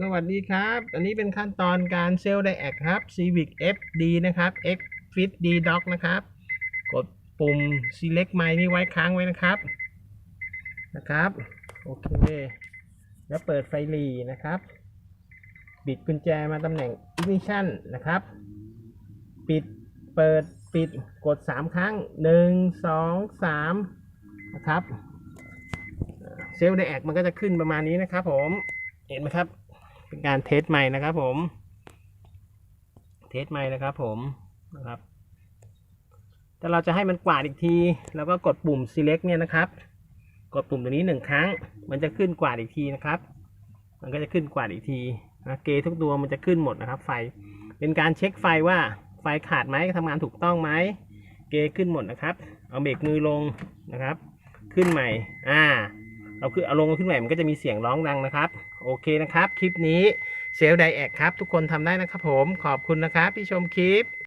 สวัสดีครับ อันนี้เป็นขั้นตอนการเซลล์ไดแอคครับ Civic FD นะครับ X Fit D Doc นะครับ กดปุ่ม select ไมค์นี่ไว้ค้างไว้นะครับ นะครับ โอเค แล้วเปิดไฟหลีนะครับ บิดกุญแจมาตำแหน่ง ignition นะครับ ปิด เปิด ปิด กด 3 ครั้ง 1 2 3 นะครับ เซลล์ไดแอคมันก็จะขึ้นประมาณนี้นะครับผม เห็นไหมครับ เป็นการเทสใหม่นะครับผม เทสใหม่นะครับผมนะครับ แต่เราจะให้มันกวาดอีกที แล้วก็กดปุ่ม select เนี่ยนะครับ กดปุ่มตัวนี้หนึ่งครั้ง มันจะขึ้นกวาดอีกทีนะครับ มันก็จะขึ้นกวาดอีกทีนะเกทุกตัวมันจะขึ้นหมดนะครับ ไฟ เป็นการเช็คไฟว่าไฟขาดไหมทำงานถูกต้องไหม เกขึ้นหมดนะครับ เอาเบรกมือลงนะครับ ขึ้นใหม่ อ่า เราคือเอาลงขึ้นใหม่มันก็จะมีเสียงร้องดังนะครับ โอเคนะครับ คลิปนี้เซลล์ไดแอกครับ ทุกคนทำได้นะครับผมขอบคุณนะครับที่ชมคลิป